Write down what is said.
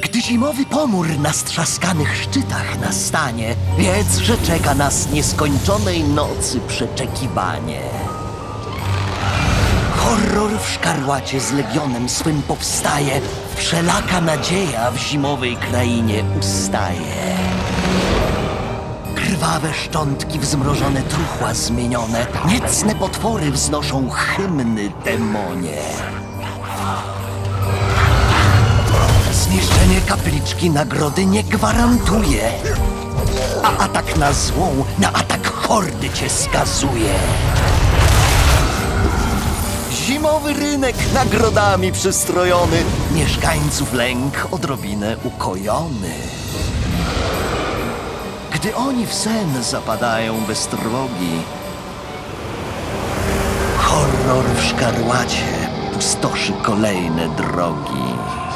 Gdy zimowy pomór na strzaskanych szczytach nastanie, wiedz, że czeka nas nieskończonej nocy przeczekiwanie. Horror w szkarłacie z legionem swym powstaje, wszelaka nadzieja w zimowej krainie ustaje. Krwawe szczątki w zmrożone truchła zmienione, niecne potwory wznoszą hymny demonie. Kapliczki nagrody nie gwarantuje, a atak na złą, na atak hordy cię skazuje. Zimowy rynek nagrodami przystrojony, mieszkańców lęk odrobinę ukojony. Gdy oni w sen zapadają bez trwogi, horror w szkarłacie pustoszy kolejne drogi.